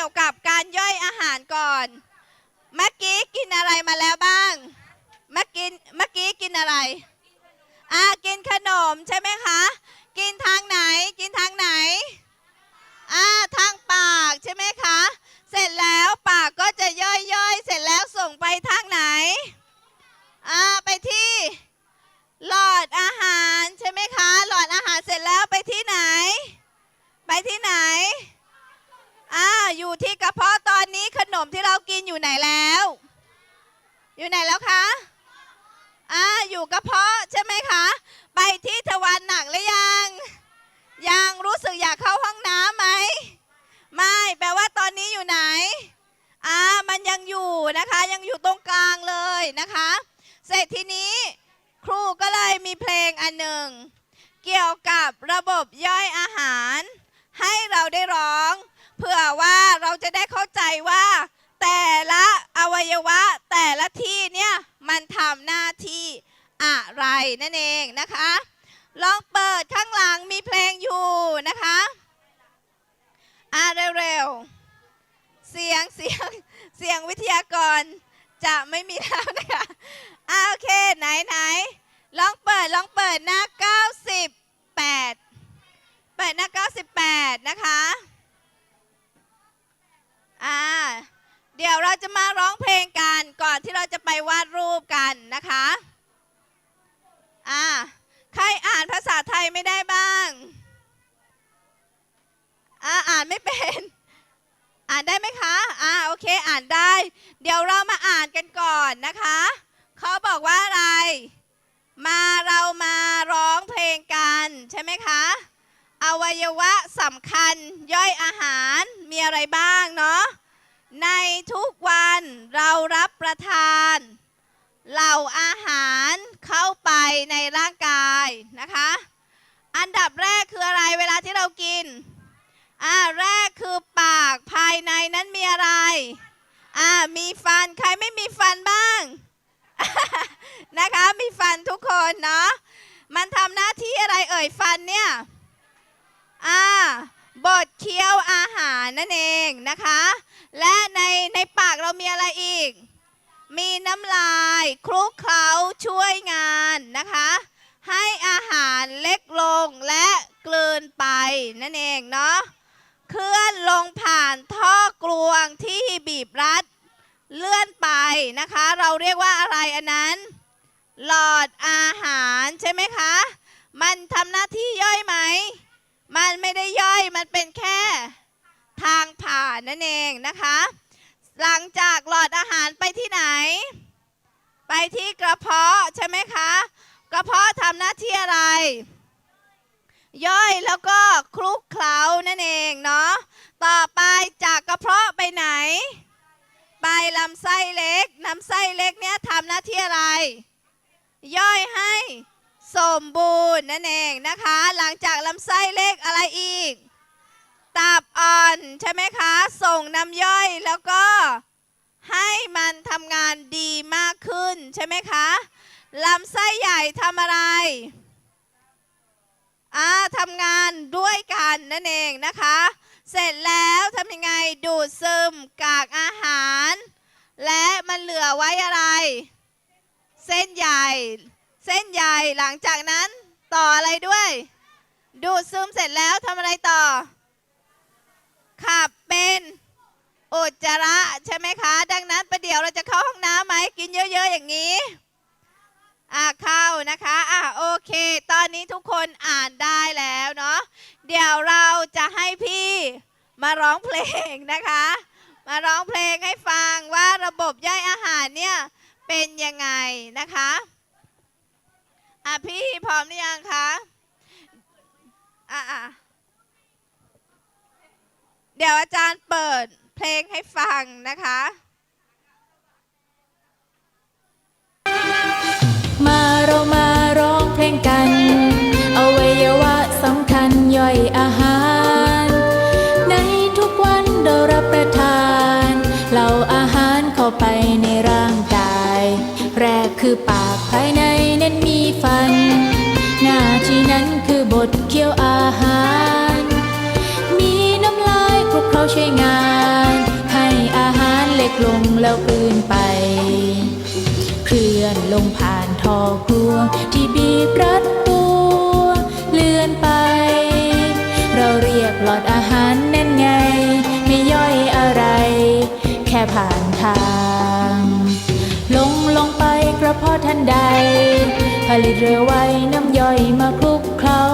กี่ยวกับการย่อยอาหารก่อน เมื่อกี้กินอะไรมาแล้วบ้าง เมื่อกี้เมื่อกี้กินอะไร อ่ากินขนมใช่ไหมคะ กินทางไหน กินทางไหน อ่าทางปากใช่ไหมคะ เสร็จแล้วปากก็จะย่อยย่อยเสร็จแล้วส่งไปทางไหน อ่า ไปที่ หลอดอาหารใช่ไหมคะ หลอดอาหารเสร็จแล้วไปที่ไหน ไปที่ไหน อ่า อยู่ที่กระเพาะตอนนี้ขนมที่เรากินอยู่ไหนแล้ว อยู่ไหนแล้วคะ อ่า อยู่กระเพาะใช่ไหมคะ ไปที่ทวารหนักหรือยัง ยังรู้สึกอยากเข้าห้องน้ำไหม ไม่ แปลว่าตอนนี้อยู่ไหน อ่า มันยังอยู่นะคะ ยังอยู่ตรงกลางเลยนะคะ เสร็จทีนี้ ครูก็เลยมีเพลงอัน หนึ่งเกี่ยวกับระบบย่อยอาหาร ให้เราได้ร้องเพื่อว่าเราจะได้เข้าใจว่า แต่ละอวัยวะแต่ละที่เนี่ยมันทำหน้าที่อะไรนั่นเองนะคะ ลองเปิดข้างหลังมีเพลงอยู่นะคะอ่าเร็วๆเสียงเสียงเสียงวิทยากรจะไม่มีแล้วนะคะอ่าโอเคไหนไหน ลองเปิดลองเปิดหน้า 98 เปิดหน้า 98 นะคะอ่าเดี๋ยวเราจะมาร้องเพลงกันก่อนที่เราจะไปวาดรูปกันนะคะอ่าใครอ่านภาษาไทยไม่ได้บ้างอ่าอ่านไม่เป็น อ่านได้ไหมคะอ่าโอเคอ่านได้ เดี๋ยวเรามาอ่านกันก่อนนะคะเขาบอกว่าอะไร มาเรามาร้องเพลงกันใช่ไหมคะ อวัยวะสำคัญย่อยอาหารมีอะไรบ้างเนาะ ในทุกวันเรารับประทานเหล่าอาหารเข้าไปในร่างกายนะคะ อันดับแรกคืออะไรเวลาที่เรากินอ่าแรกคือปากภายในนั้นมีอะไรอ่ามีฟันใครไม่มีฟันบ้าง นะคะมีฟันทุกคนเนาะมันทำหน้าที่อะไรเอ่ยฟันเนี่ยอ่าบดเคี้ยวอาหารนั่นเองนะคะ และในในปากเรามีอะไรอีก มีน้ำลายคลุกเคล้าช่วยงานนะคะ ให้อาหารเล็กลงและกลืนไปนั่นเองเนาะเคลื่อนลงผ่านท่อกลวงที่บีบรัด เลื่อนไปนะคะ เราเรียกว่าอะไรอันนั้น หลอดอาหารใช่ไหมคะ มันทำหน้าที่ย่อยไหม มันไม่ได้ย่อยมันเป็นแค่ทางผ่านนั่นเองนะคะ หลังจากหลอดอาหารไปที่ไหน ไปที่กระเพาะใช่ไหมคะ กระเพาะทำหน้าที่อะไร ย่อยแล้วก็คลุกเคล้านั่นเองเนาะต่อไปจากกระเพาะไปไหน ไปลำไส้เล็กลำไส้เล็กเนี่ยทำหน้าที่อะไร ย่อยให้สมบูรณ์นั่นเองนะคะ หลังจากลำไส้เล็กอะไรอีก ตับอ่อนใช่ไหมคะ ส่งน้ำย่อยแล้วก็ให้มันทำงานดีมากขึ้นใช่ไหมคะลำไส้ใหญ่ทำอะไรอ่าทำงานด้วยกันนั่นเองนะคะ เสร็จแล้วทำยังไงดูดซึมกากอาหาร และมันเหลือไว้อะไร เส้นใหญ่ เส้นใหญ่หลังจากนั้นต่ออะไรด้วย ดูดซึมเสร็จแล้วทำอะไรต่อ ขับเป็นอุจจาระใช่ไหมคะ ดังนั้นประเดี๋ยวเราจะเข้าห้องน้ำไหมกินเยอะๆอย่างนี้อ่าเข้านะคะอ่าโอเค ตอนนี้ทุกคนอ่านได้แล้วเนาะเดี๋ยวเราจะให้พี่มาร้องเพลงนะคะ มาร้องเพลงให้ฟังว่าระบบย่อยอาหารเนี่ยเป็นยังไงนะคะอะพี่พร้อมหรือยังคะอะอะเดี๋ยวอาจารย์เปิดเพลงให้ฟังนะคะมาเรามาร้องเพลงกันอวัยวะสำคัญย่อยอาหาร ทันใด ผลิตเรือไว้น้ำย่อยมาคลุกเคล้า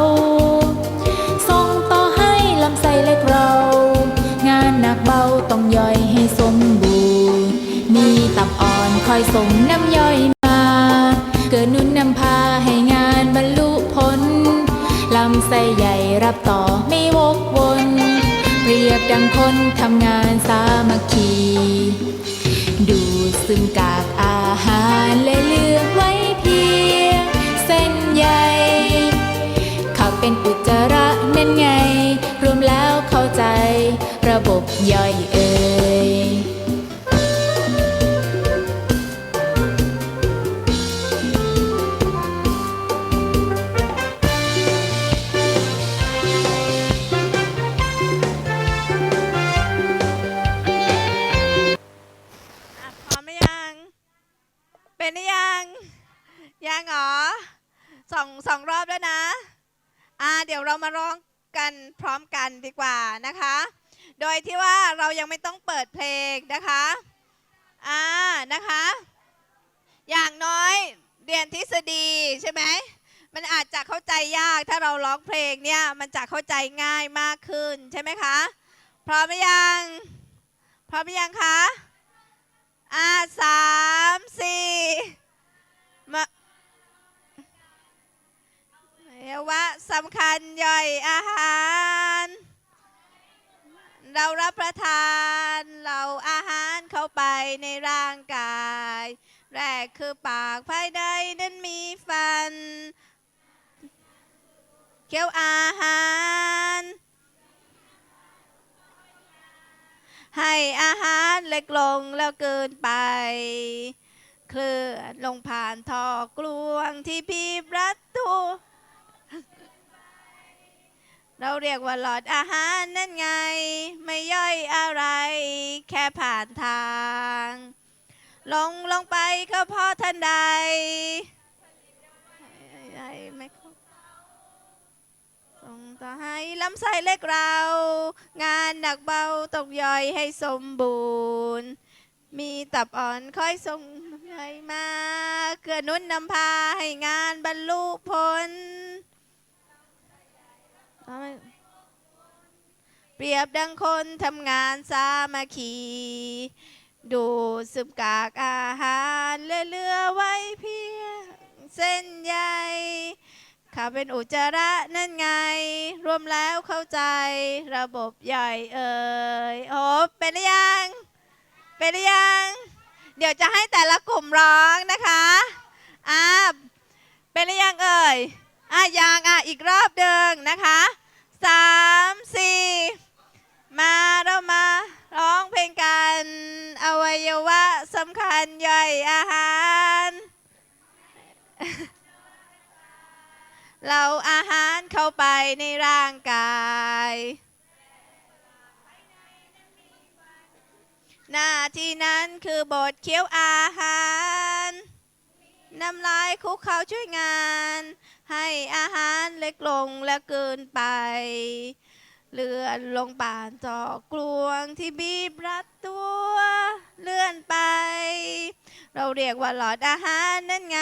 ส่งต่อให้ลำไส้เล็กเรา งานหนักเบาต้องย่อยให้สมบูรณ์ มีตับอ่อนคอยส่งน้ำย่อยมา เกิดนุ่นนำพาให้งานบรรลุผลลำไส้ใหญ่รับต่อไม่วกวน เปรียบดังคนทำงานสามัคคี ซึมกากอาหารและเลือไว้ เดี๋ยวเรามาร้องกันพร้อมกันดีกว่านะคะ โดยที่ว่าเรายังไม่ต้องเปิดเพลงนะคะอ่านะคะ อย่างน้อยเรียนทฤษฎีใช่ไหมมันอาจจะเข้าใจยากถ้าเราร้องเพลงเนี่ยมันจะเข้าใจง่ายมากขึ้นใช่ไหมคะพร้อมไหมยังพร้อมหรือยังคะอ่าสามสี่ เรียกว่าสำคัญย่อยอาหาร เรารับประทานเราอาหารเข้าไปในร่างกาย แรกคือปากภายในนั้นมีฟันเคี้ยวอาหาร ให้อาหารเล็กลงแล้วเกินไป เคลื่อนลงผ่านท่อกลวงที่บีบรัดตัว เราเรียกว่าหลอดอาหารนั่นไง ไม่ย่อยอะไร แค่ผ่านทาง ลงลงไปก็พอทันใดไม่ส่งต่อให้ลำไส้เล็กเรา งานหนักเบาต้องย่อยให้สมบูรณ์ มีตับอ่อนคอยส่งน้ำย่อยมา เกื้อนุนนำพาให้งานบรรลุผล เปรียบดังคนทำงานสามัคคีดูซึมกากอาหารและเลือไว้เพียงเส้นใยข้าเป็นอุจจาระนั่นไง รวมแล้วเข้าใจระบบย่อยเอ่ยโอ้เป็นหรือยัง เป็นหรือยัง เดี๋ยวจะให้แต่ละกลุ่มร้องนะคะอ่าเป็นหรือยังเอ่ย อะยังอะอีกรอบเดิงนะคะสามสี่มาเรามาร้องเพลงกันอวัยวะสำคัญย่อยอาหาร เราอาหารเข้าไปในร่างกายหน้าที่นั้นคือบทเคี้ยวอาหาร น้ำลายคุกเขาช่วยงาน ให้อาหารเล็กลงและเกินไป เลื่อนลงป่านจอกกลวงที่บีบรัดตัวเลื่อนไป เราเรียกว่าหลอดอาหารนั่นไง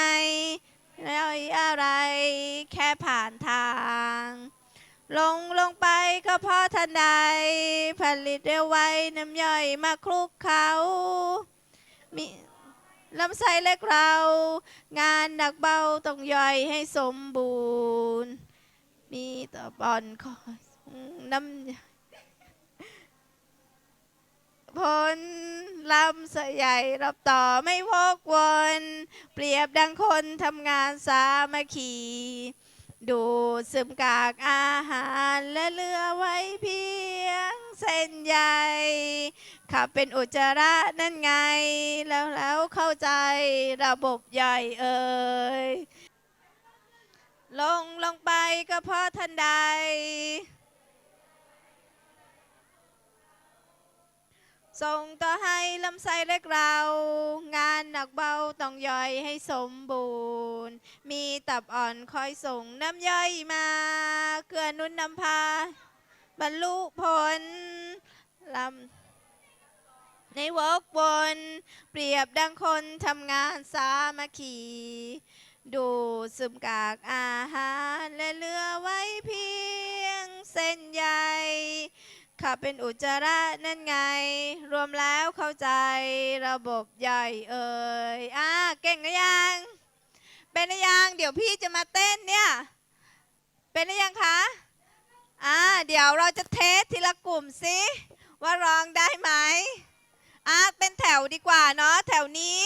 แล้วอะไรแค่ผ่านทาง ลงลงไปก็พอทันใด ผลิตเร็วไว้น้ำย่อยมาคลุกเขามี ลำไส้เล็กเรา งานหนักเบาต้องย่อยให้สมบูรณ์ มีตะบอนคอยน้ำผลลำไส้ใหญ่รับต่อไม่วกวน เปรียบดังคนทำงานสามัคคีดูดซึมกากอาหารและเลือไว้เพียง เส้นใยขับเป็นอุจจาระนั่นไง แล้วแล้วเข้าใจระบบย่อยเอ่ยลงลงไปก็เพราะทันใด ส่งต่อให้ลำไส้เล็กเรา งานหนักเบาต้องย่อยให้สมบูรณ์ มีตับอ่อนคอยส่งน้ำย่อยมา เกลือนุนนำพา บรรลุผลลำในวกวนเปรียบดังคนทำงานสามัคคีดูดซึมกากอาหารและเหลือไว้เพียงเส้นใยข้าเป็นอุจจาระนั่นไง รวมแล้วเข้าใจระบบใหญ่เอ่ยอ่าเก่งหรือยัง เป็นหรือยัง เดี๋ยวพี่จะมาเต้นเนี่ย เป็นหรือยังคะ อ่าเดี๋ยวเราจะเทสทีละกลุ่มสิว่าร้องได้ไหมอ่าเป็นแถวดีกว่าเนาะแถวนี้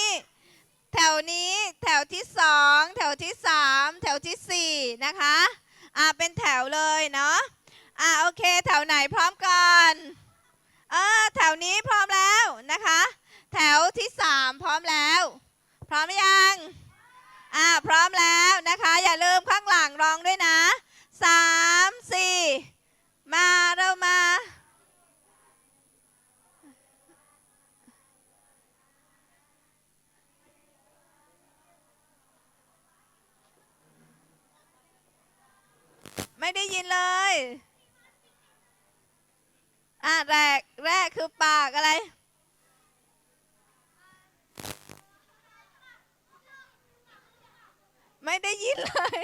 แถวนี้แถวที่สองแถวที่สามแถวที่สี่นะคะอ่าเป็นแถวเลยเนาะอ่าโอเค แถวไหนพร้อมกันเออแถวนี้พร้อมแล้วนะคะ แถวที่สามพร้อมแล้ว พร้อมยังอ่าพร้อมแล้วนะคะ อย่าลืมข้างหลังร้องด้วยนะ สามสี่มาเรามา ไม่ได้ยินเลย อะ แรก แรกคือปากอะไร ไม่ได้ยินเลย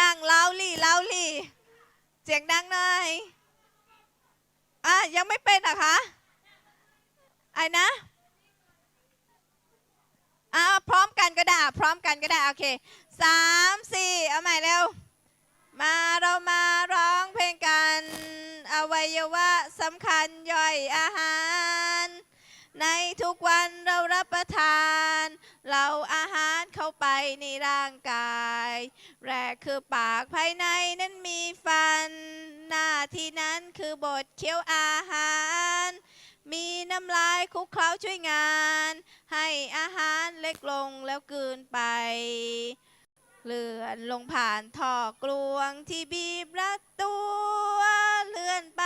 ดังๆเล่าลี่เล่าลี่เสียงดังหน่อยอะยังไม่เป็นเหรอะคะไอ้นะอะพร้อมกันก็ได้พร้อมกันก็ได้โอเคสามสี่เอาใหม่เร็วมาเรามาร้องเพลงกัน อวัยวะสำคัญย่อยอาหาร ในทุกวันเรารับประทาน เราอาหารเข้าไปในร่างกาย แรกคือปากภายในนั้นมีฟัน หน้าที่นั้นคือบดเคี้ยวอาหาร มีน้ำลายคุกเคล้าช่วยงาน ให้อาหารเล็กลงแล้วกลืนไปเลื่อนลงผ่านท่อกลวงที่บีบรัดตัวเลื่อนไป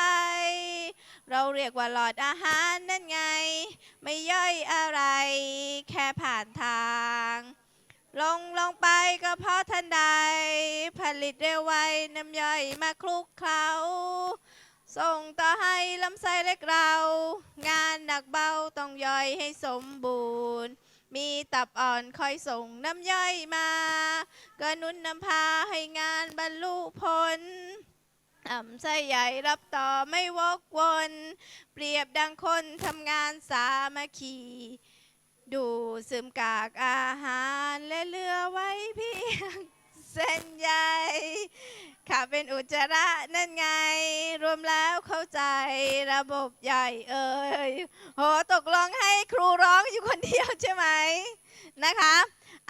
เราเรียกว่าหลอดอาหารนั่นไง ไม่ย่อยอะไร แค่ผ่านทาง ลงลงไปก็เพราะทันใด ผลิตเร็วไวน้ำย่อยมาคลุกเคล้า ส่งต่อให้ลำไส้เล็กเรา งานหนักเบาต้องย่อยให้สมบูรณ์ มีตับอ่อนคอยส่งน้ำย่อยมา ก็นุนนำพาให้งานบรรลุผล ลำไส้ใหญ่รับต่อไม่วกวน เปรียบดังคนทำงานสามัคคีดูซึมกากอาหารและเลือไว้เพียงเส้นใยข้าเป็นอุจจาระนั่นไง รวมแล้วเข้าใจระบบใหญ่เอ่ยโหตกลงให้ครูร้องอยู่คนเดียวใช่ไหมนะคะ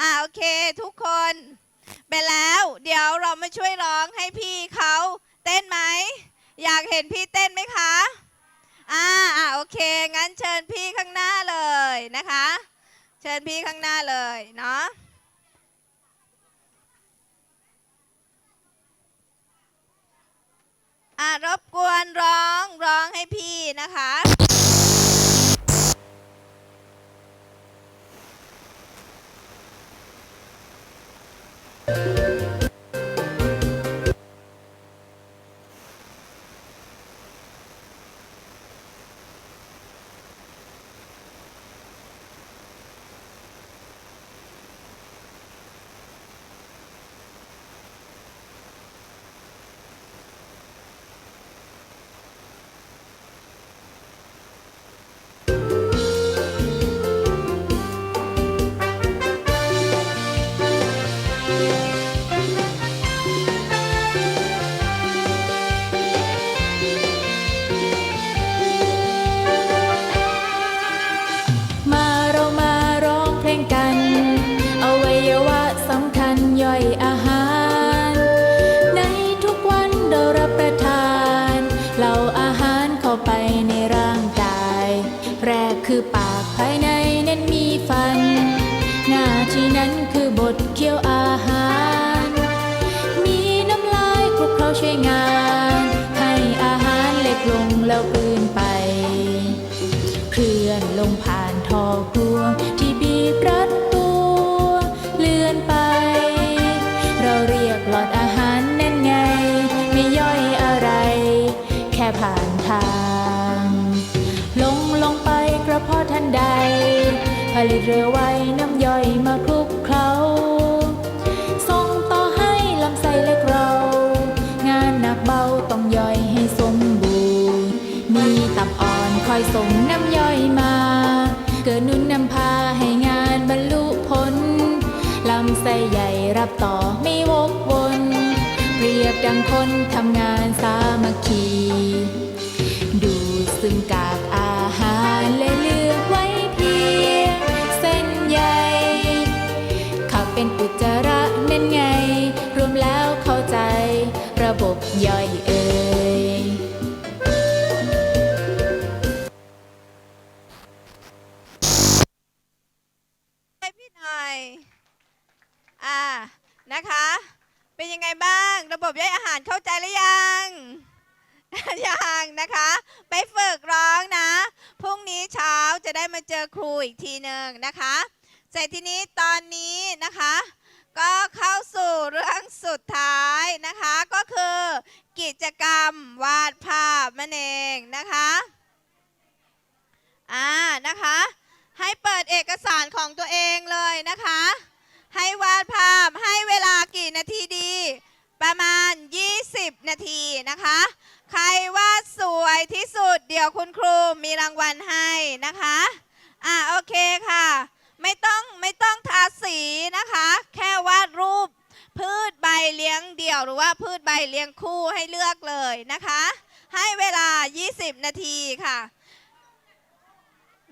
อ่าโอเคทุกคนไปแล้ว เดี๋ยวเรามาช่วยร้องให้พี่เขา เต้นไหม อยากเห็นพี่เต้นไหมคะ อ่าอ่าโอเค งั้นเชิญพี่ข้างหน้าเลยนะคะ เชิญพี่ข้างหน้าเลยเนาะอ่ารบกวนร้องร้องให้พี่นะคะ ผลิตเรือไว้น้ำย่อยมาคลุกเคล้าส่งต่อให้ลำไส้เล็กเรา งานหนักเบาต้องย่อยให้สมบูรณ์ มีตับอ่อนคอยส่งน้ำย่อยมา เกิดนุนนำพาให้งานบรรลุผล ลำไส้ใหญ่รับต่อไม่วกวน เปรียบดังคนทำ นะคะ เป็นยังไงบ้างระบบย่อยอาหารเข้าใจหรือยัง ยังนะคะ ไปฝึกร้องนะ พรุ่งนี้เช้าจะได้มาเจอครูอีกทีหนึ่งนะคะเสร็จทีนี้ตอนนี้นะคะ ก็เข้าสู่เรื่องสุดท้ายนะคะ ก็คือกิจกรรมวาดภาพนั่นเองนะคะอ่านะคะ ให้เปิดเอกสารของตัวเองเลยนะคะ ให้วาดภาพให้เวลากี่นาทีดี ประมาณ 20 นาทีนะคะ ใครวาดสวยที่สุด เดี๋ยวคุณครูมีรางวัลให้นะคะอ่าโอเคค่ะ ไม่ต้องไม่ต้องทาสีนะคะ แค่วาดรูป พืชใบเลี้ยงเดี่ยวหรือว่าพืชใบเลี้ยงคู่ให้เลือกเลยนะคะ ให้เวลา 20 นาทีค่ะ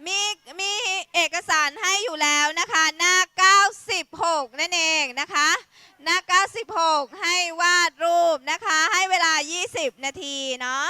มีมีเอกสารให้อยู่แล้วนะคะ หน้า 96 นั่นเองนะคะ หน้า 96 ให้วาดรูปนะคะ ให้เวลา 20 นาทีเนาะ